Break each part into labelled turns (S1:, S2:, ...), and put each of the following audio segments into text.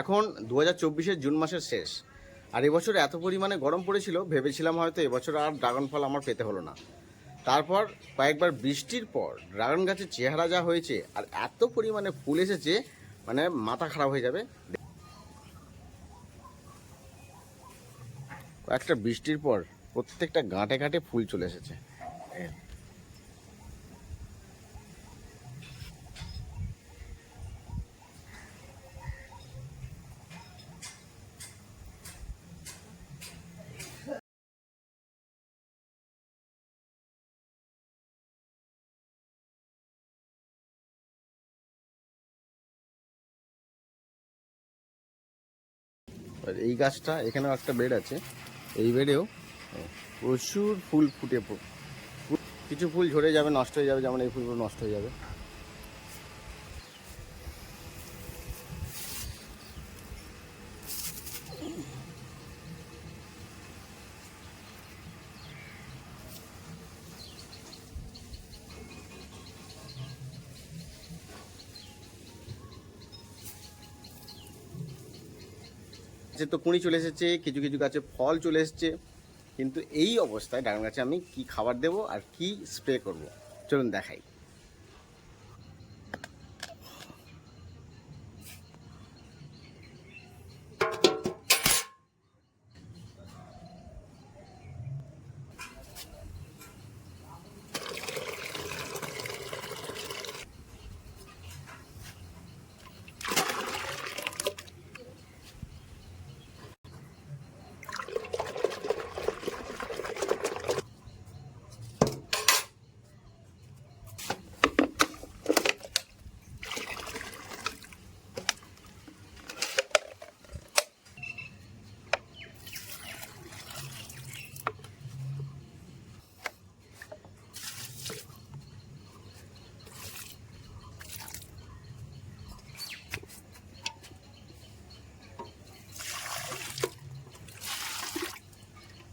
S1: এখন দু হাজার জুন মাসের শেষ। আর এবছর এত পরিমাণে গরম পড়েছিল, ভেবেছিলাম হয়তো এবছর আর ড্রাগন ফল আমার পেতে হলো না। তারপর কয়েকবার বৃষ্টির পর ড্রাগন গাছের চেহারা যা হয়েছে আর এত পরিমাণে ফুল এসেছে মানে মাথা খারাপ হয়ে যাবে। কয়েকটা বৃষ্টির পর প্রত্যেকটা গাঁটে গাঁটে ফুল চলে এসেছে। আর এই গাছটা, এখানেও একটা বেড আছে। এই বেডেও প্রচুর ফুল ফুটে কিছু ফুল ঝরে যাবে, নষ্ট হয়ে যাবে, যেমন এই ফুলগুলো নষ্ট হয়ে যাবে। গাছে তো কুঁড়ি চলে এসেছে, কিছু কিছু গাছে ফল চলে এসেছে। কিন্তু এই অবস্থায় ড্রাগন গাছে আমি কি খাবার দেব আর কি স্প্রে করব? চলুন দেখাই।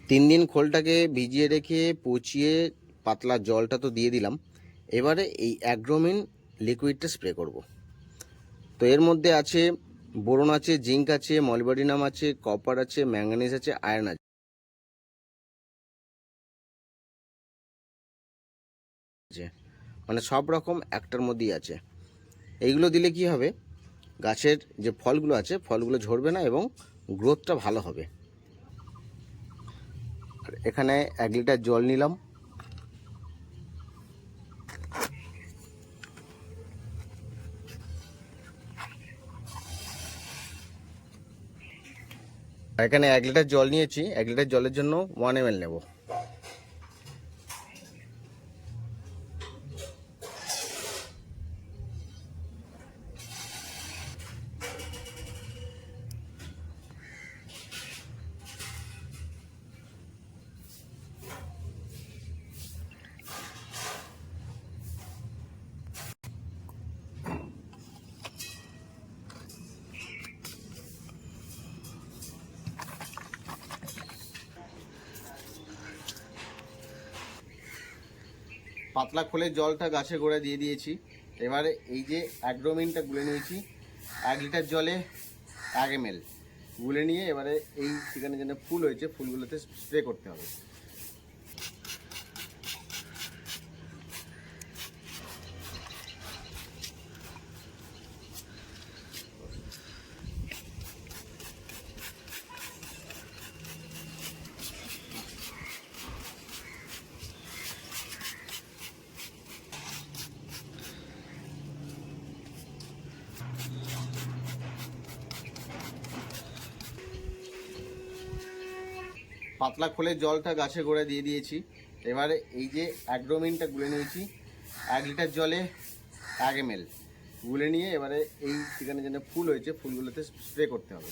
S1: তিন দিন খোলটাকে ভিজিয়ে রেখে পচিয়ে পাতলা জলটা তো দিয়ে দিলাম। এবারে এই অ্যাগ্রোমিন লিকুইডটা স্প্রে করব। তো এর মধ্যে আছে বোরন আছে, জিঙ্ক আছে, মলবাডিনাম আছে, কপার আছে, ম্যাঙ্গানিজ আছে, আয়রন আছে। মানে সব রকম একটার মধ্যেই আছে। এইগুলো দিলে কি হবে? গাছের যে ফলগুলো আছে, ফলগুলো ঝরবে না এবং গ্রোথটা ভালো হবে। এখানে এক লিটার জল নিলাম। এখানে এক লিটার জল নিয়েছি। এক লিটার জলের জন্য ওয়ান এম নেব। পাতলা খোলে জলটা গাছে গোড়ায় দিয়ে দিয়েছি। এবারে এই যে অ্যাগ্রোমিনটা গুলে নিয়েছি, এক লিটার জলে এক এম গুলে নিয়ে এবারে এই সেখানে যেন ফুল হয়েছে, ফুলগুলোতে স্প্রে করতে হবে। পাতলা খোলে জলটা গাছে গোড়ায় দিয়ে দিয়েছি। এবারে এই যে অ্যাগ্রোমিনটা গুলে নিয়েছি, এক লিটার জলে এক এম গুলে নিয়ে এবারে এই সেখানে যেন ফুল হয়েছে, ফুলগুলোতে স্প্রে করতে হবে।